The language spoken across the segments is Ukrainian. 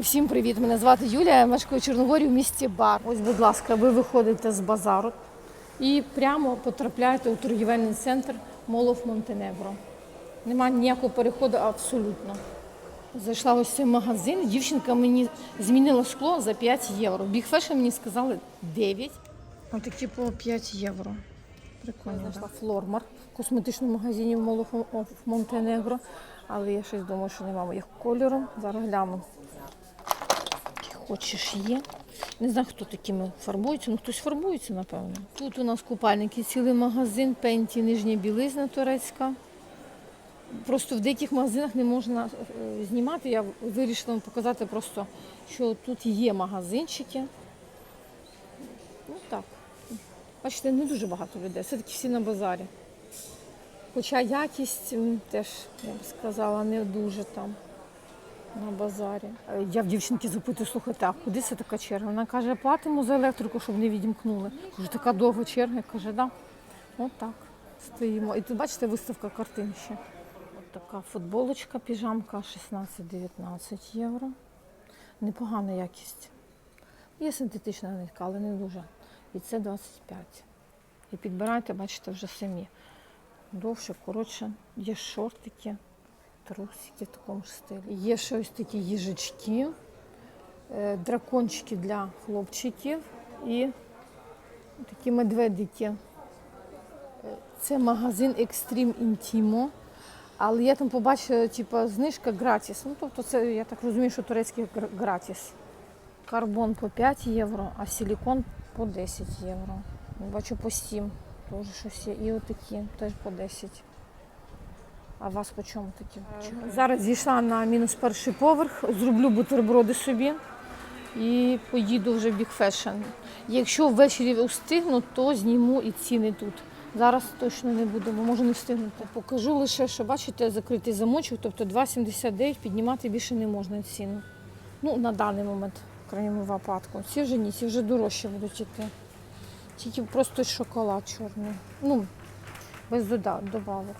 Всім привіт! Мене звати Юлія, я мешкаю в Чорногорі в місті Бар. Ось, будь ласка, ви виходите з базару і прямо потрапляєте у торгівельний центр Молов Монтенегро. Нема ніякого переходу абсолютно. Зайшла ось цей магазин. Дівчинка мені змінила скло за 5 євро. Big Fashion мені сказали 9. Отакі по 5 євро. Прикольно. Знайшла флормар в косметичному магазині в Молов Монтенегро. Але я щось думаю, що немає моїх кольору. Зараз гляну. Хочеш є. Не знаю, хто такими фарбується, ну хтось фарбується, напевно. Тут у нас купальники, цілий магазин, пенті, нижня білизна турецька. Просто в деяких магазинах не можна е, знімати. Я вирішила вам показати просто, що тут є магазинчики. Ну так. Бачите, не дуже багато людей, все-таки всі на базарі. Хоча якість теж, я б сказала, не дуже там на базарі. Е, Я в дівчинки запитую, слухайте, а куди це така черга? Вона каже, платимо за електрику, щоб не відімкнули. Кажу, така довга черга. Каже, да. От. Стоїмо. І тут, бачите, виставка картин ще. От така футболочка, піжамка 16-19 євро. Непогана якість. Є синтетична нитка, але не дуже. І це 25. І підбирайте, бачите, вже самі. Довше, коротше, є шортики, трусики в такому ж стилі. Є ще ось такі їжачки, е, дракончики для хлопчиків і такі медведики. Е, Це магазин Extreme Intimo. Але я там побачила, типу, знижка гратіс. Ну, тобто це, я так розумію, що турецький гр- гратіс. Карбон по 5 євро, а силікон по 10 євро. Бачу по 7 теж щось є. І отакі теж по 10. А вас по чому такі? Зараз зійшла на мінус перший поверх, зроблю бутерброди собі і поїду вже в Big Fashion. Якщо ввечері встигну, то зніму і ціни тут. Зараз точно не будемо, можу не встигнути. Покажу лише, що бачите, закритий замочок, тобто 2,79 піднімати більше не можна ціну. Ну, на даний момент, в крайньому випадку. Ці вже ні, ці вже дорожче будуть йти. Тільки просто шоколад чорний. Ну, без добавок.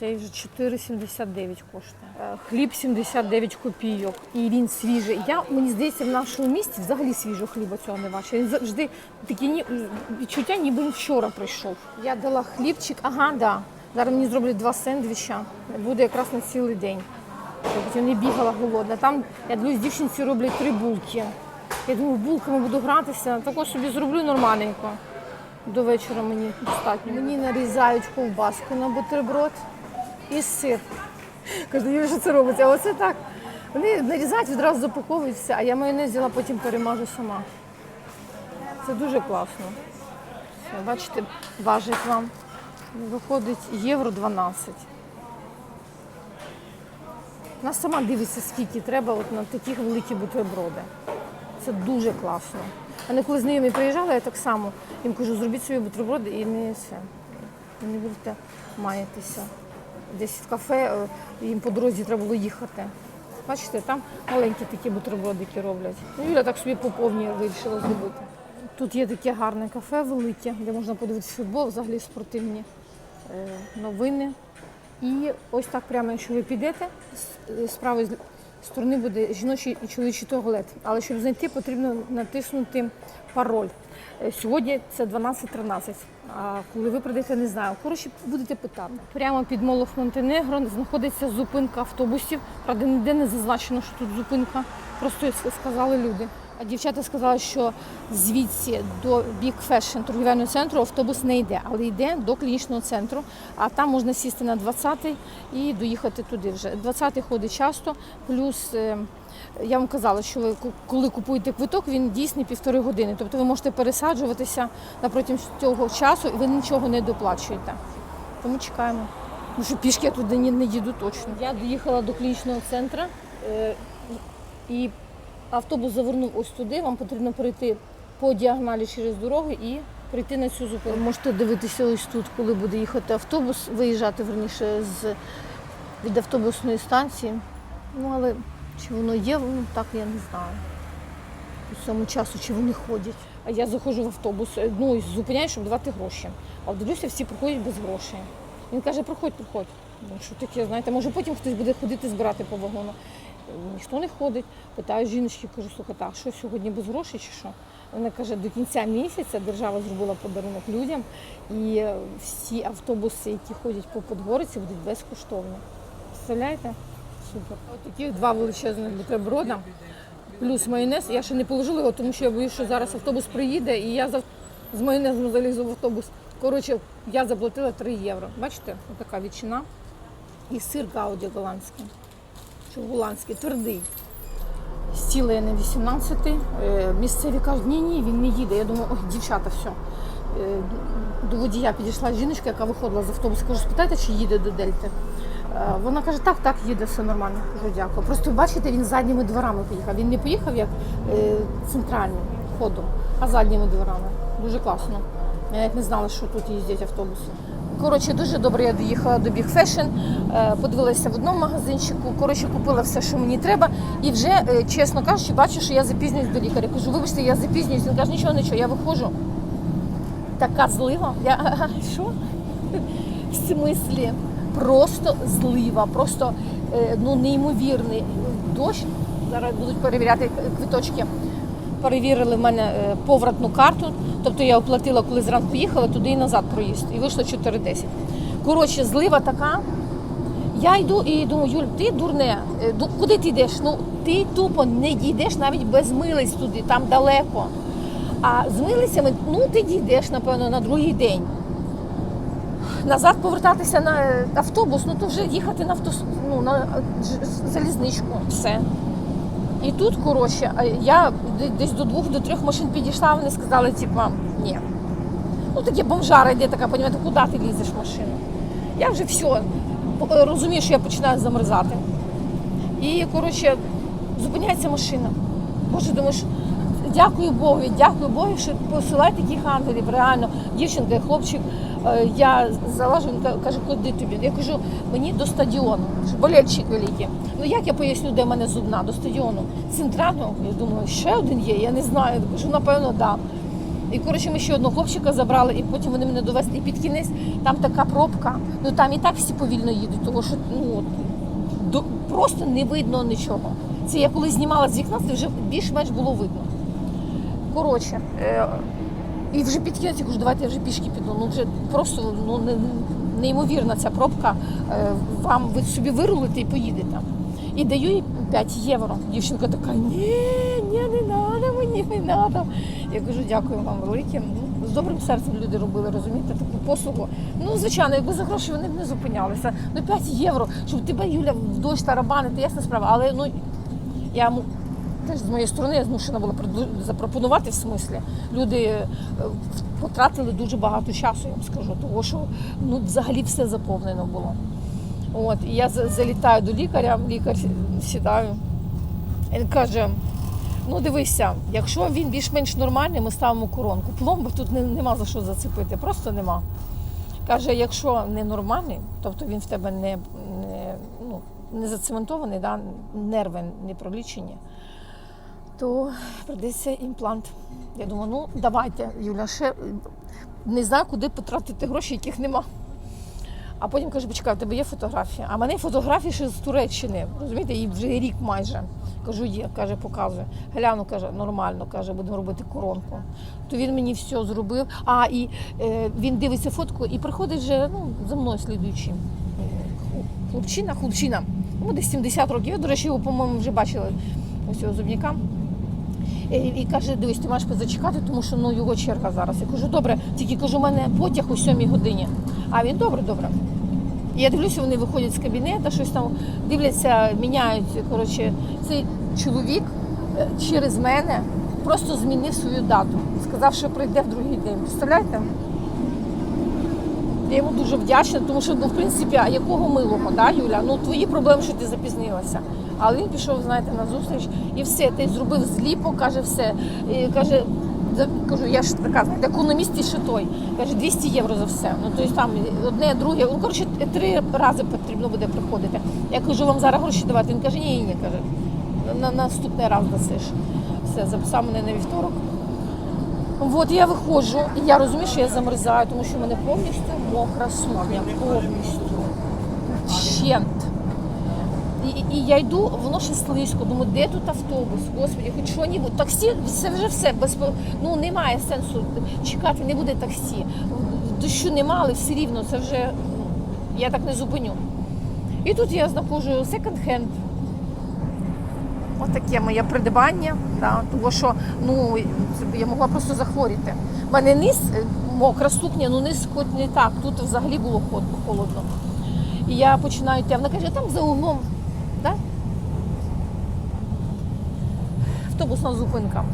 Цей вже 4,79 коштує. Хліб 79 копійок. І він свіжий. Я, мені здається, в нашому місті взагалі свіжого хліба цього не бачу. Він завжди такі ні- відчуття, ніби він вчора прийшов. Я дала хлібчик, ага, да. Зараз мені зроблять два сендвіча. Буде якраз на цілий день. Я не бігала голодна. Там, я дивлюсь, дівчинці роблять три булки. Я думаю, булками буду гратися, також собі зроблю нормальненько. До вечора мені достатньо. Мені нарізають ковбаску на бутерброд і сир. Кажу, Юля, що це робиться? А оце так. Вони нарізають, відразу запаковують все, а я майонез взяла, потім перемажу сама. Це дуже класно. Все, бачите, важить вам. Виходить євро 12. Вона сама дивиться, скільки треба от на такі великі бутерброди. Це дуже класно. А не коли знайомі приїжджали, я так само їм кажу, зробіть собі бутерброди і не все. Не будете маятися. Десь в кафе е, їм по дорозі треба було їхати. Бачите, там маленькі такі бутербродики роблять. Ну, Юля так собі по повній вирішила зробити. Тут є таке гарне кафе велике, де можна подивитися футбол, взагалі спортивні е, новини. І ось так прямо, якщо ви підете, з- з правої сторони буде жіночий і чоловічий туалет. Але щоб знайти, потрібно натиснути пароль. Е, Сьогодні це 12.13. А коли ви прийдете, не знаю. Коротше, будете питати. Прямо під Молох Монтенегро знаходиться зупинка автобусів. Правда, ніде не зазначено, що тут зупинка. Просто сказали люди. А дівчата сказали, що звідси до Big Fashion торгівельного центру автобус не йде, але йде до клінічного центру. А там можна сісти на 20-й і доїхати туди вже. 20-й ходить часто. Плюс е, я вам казала, що ви коли купуєте квиток, він дійсний півтори години. Тобто ви можете пересаджуватися на протягом цього часу, і ви нічого не доплачуєте. Тому чекаємо. Ну що пішки я туди не, не їду точно. Я доїхала до клінічного центру е, і автобус завернув ось туди. Вам потрібно перейти по діагоналі через дорогу і прийти на цю зупинку. Можете дивитися ось тут, коли буде їхати автобус, виїжджати верніше з від автобусної станції. Ну але чи воно є, ну так я не знаю. По цьому часу, чи вони ходять. А я заходжу в автобус, е, ну і зупиняю, щоб давати гроші. А дивлюся, всі проходять без грошей. Він каже, проходь, проходь. Ну, що таке, знаєте, може потім хтось буде ходити збирати по вагону. ніхто не ходить. Питаю жіночки, кажу, слухай, так, що сьогодні без грошей чи що? Вона каже, до кінця місяця держава зробила подарунок людям, і е, всі автобуси, які ходять по Подгориці, будуть безкоштовно. Представляєте? Супер. От таких два величезних бутерброда, плюс майонез. Я ще не положила його, тому що я боюсь, що зараз автобус приїде, і я з майонезом залізу в автобус. Коротше, я заплатила 3 євро. Бачите, така ветчина. І сир гауді голландський. Чи голландський, твердий. Сіла я на 18 Е, Місцеві кажуть, ні, ні, він не їде. Я думаю, ой, дівчата, все. До водія підійшла жіночка, яка виходила з автобусу. Кажу, спитайте, чи їде до Дельти. Е, Вона каже, так, так, їде, все нормально. Кажу, дякую. Просто бачите, він задніми дворами поїхав. Він не поїхав як е, центральним ходом, а задніми дворами. Дуже класно. Я навіть не знала, що тут їздять автобуси. Коротше, дуже добре я доїхала до Big Fashion, подивилася в одному магазинчику, коротше, купила все, що мені треба. І вже, е, чесно кажучи, бачу, що я запізнююсь до лікаря. Кажу, вибачте, я запізнююсь. Він каже, нічого, нічого, я виходжу. Така злива. Я що? В смислі? Просто злива, просто е, ну, неймовірний дощ. Зараз будуть перевіряти квиточки. Перевірили в мене е, повратну карту. Тобто я оплатила, коли зранку їхала, туди і назад проїзд. І вийшло 4,10. Коротше, злива така. Я йду і думаю, Юль, ти дурне, е, куди ти йдеш? Ну ти тупо не дійдеш навіть без милиць туди, там далеко. А з милицями, ну ти дійдеш, напевно, на другий день. Назад повертатися на е, автобус, ну то вже їхати на автос... ну, на е, залізничку. Все. І тут, коротше, а я десь до двох, до трьох машин підійшла, вони сказали, типа, ні. Ну таке бомжара йде така, понімаєте, куди ти лізеш в машину? Я вже все розумію, що я починаю замерзати. І, коротше, зупиняється машина. Боже, думаєш, дякую Богу, дякую Богу, що посилає таких ангелів. Реально, дівчинка і хлопчик. Е, Я залажу, він ка- каже, куди тобі? Я кажу, мені до стадіону, болельщик великий. Ну як я поясню, де в мене зубна? До стадіону. Центрального, я думаю, ще один є, я не знаю. Кажу, напевно, так. Да. І коротше, ми ще одного хлопчика забрали, і потім вони мене довезли. І під кінець там така пробка. Ну там і так всі повільно їдуть, тому що ну до, просто не видно нічого. Це я коли знімала з вікна, це вже більш-менш було видно. Коротше, е, і вже під я кажу, давайте я вже пішки піду. Ну вже просто ну, не, неймовірна ця пробка. Е, вам ви собі вирулите і поїдете. І даю їй 5 євро. Дівчинка така, ні, ні, не треба мені, не треба. Я кажу, дякую вам велике. Ну, З добрим серцем люди робили, розумієте, таку послугу. Ну, звичайно, якби за гроші вони б не зупинялися. Ну, 5 євро, щоб тебе, Юля, в дощ тарабанити, ясна справа. Але ну, я теж з моєї сторони я змушена була запропонувати в смислі. Люди е, потратили дуже багато часу, я вам скажу, тому що ну, взагалі все заповнено було. От, і я залітаю до лікаря, лікар сідаю. Він каже: ну дивися, якщо він більш-менш нормальний, ми ставимо коронку. Пломби тут нема за що зацепити, просто нема. Каже, якщо ненормальний, тобто він в тебе не, не, ну, не зацементований, да, нерви не пролічені, то прийдеться імплант. Я думаю, ну давайте, Юля, ще не знаю, куди потратити гроші, яких нема. А потім каже, почекай, в тебе є фотографія. А мене фотографії ще з Туреччини. Розумієте, їй вже рік майже. Кажу, є, каже, показує. Гляну, каже, нормально, каже, будемо робити коронку. То він мені все зробив. А і е, він дивиться фотку і приходить вже ну, за мною слідуючий. е, Хлопчина, хлопчина. Йому десь 70 років. Я, до речі, його, по-моєму, вже бачила ось цього зубняка. І, каже, дивись, ти маєш позачекати, тому що ну, його черга зараз. Я кажу, добре, тільки кажу, у мене потяг о 7 годині. А він добре, добре. Я дивлюся, вони виходять з кабінету, щось там дивляться, міняють. Коротше, цей чоловік е, через мене просто змінив свою дату. Сказав, що прийде в другий день. Представляєте? Я йому дуже вдячна, тому що, ну, в принципі, а якого милого, да, Юля? Ну, твої проблеми, що ти запізнилася. Але він пішов, знаєте, на зустріч і все, ти зробив зліпо, каже, все. І каже, кажу, я ж така, знаєте, економіст і ще той. Каже, 200 євро за все. Ну, тобто там одне, друге, ну, коротше, три рази потрібно буде приходити. Я кажу, вам зараз гроші давати. Він каже, ні, ні, ні, каже, на наступний раз дасиш. Все, записав мене на вівторок. От я виходжу, і я розумію, що я замерзаю, тому що в мене повністю мокра сукня, повністю. Вщент. І, і, я йду, воно ще слизько. Думаю, де тут автобус? Господи, хоч що-небудь. Таксі, це вже все. Без, ну, немає сенсу чекати, не буде таксі. Дощу нема, але все рівно це вже я так не зупиню. І тут я знаходжу секонд-хенд. Таке моє придбання, да, тому що ну, я могла просто захворіти. У мене низ е, мокра сукня, ну низ хоч не так. Тут взагалі було холодно. І я починаю йти. Вона каже, там за углом. Да? Автобусна зупинка.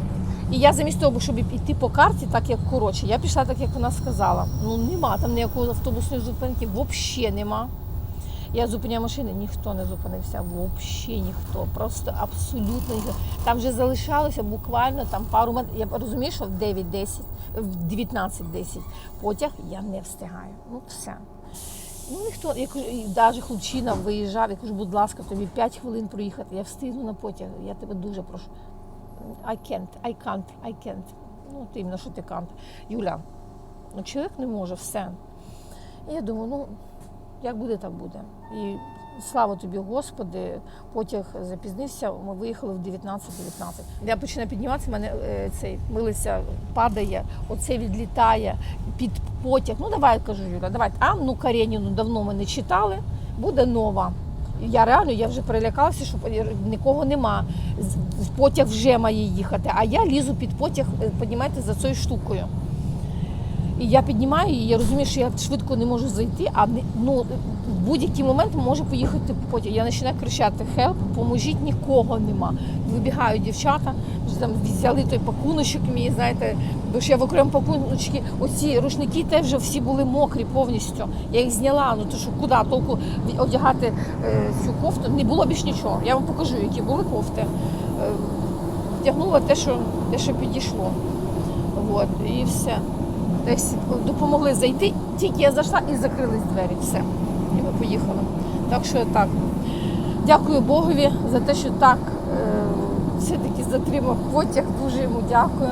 І я замість того, щоб йти по карті, так як коротше, я пішла так, як вона сказала. Ну нема там ніякої автобусної зупинки, взагалі нема. Я зупиняю машини, ніхто не зупинився, взагалі ніхто. Просто абсолютно ніхто. Там вже залишалося буквально там пару метрів. Я розумію, що в 9-10, в 19-10 потяг я не встигаю. Ну все. Ну ніхто, я кажу, і навіть хлопчина виїжджав, я кажу, будь ласка, тобі 5 хвилин проїхати, я встигну на потяг, я тебе дуже прошу. I can't, I can't, I can't. Ну, ти іменно, що ти can't. Юля, ну чоловік не може, все. І я думаю, ну, як буде, так буде. І слава тобі, Господи, потяг запізнився, ми виїхали в 19-19. Я починаю підніматися, мене е, цей милиця падає, оце відлітає під потяг. Ну давай кажу, Юля, давай. Анну Кареніну давно ми не читали, буде нова. Я реально я вже перелякалася, що нікого нема. Потяг вже має їхати, а я лізу під потяг, е, понімаєте, за цією штукою. І я піднімаю її, я розумію, що я швидко не можу зайти, а ну, в будь-який момент може поїхати потяг. Я починаю кричати Хелп, поможіть, нікого нема. Вибігають дівчата, вже там взяли той пакуночок мій, знаєте, бо ж я в окремому пакуночки, оці рушники теж вже всі були мокрі повністю. Я їх зняла, ну то що куди толку одягати е, цю кофту, не було більш нічого. Я вам покажу, які були кофти. Е, вдягнула те, що, те, що підійшло. От, і все. Десь допомогли зайти, тільки я зайшла і закрились двері. Все. І ми поїхали. Так що так. Дякую Богові за те, що так е, все-таки затримав потяг. Дуже йому дякую.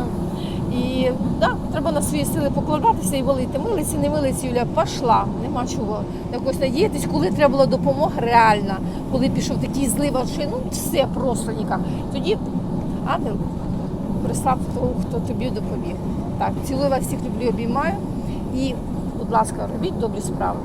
І да, треба на свої сили покладатися і молити. Милиці, не милиці, Юля, пішла. Нема чого якось надіятись, коли треба була допомога реальна, коли пішов такий злив, що ну все просто ніяк. Тоді ангел прислав того, хто тобі допоміг. Так, цілую вас всіх люблю, обіймаю. І, будь ласка, робіть добрі справи.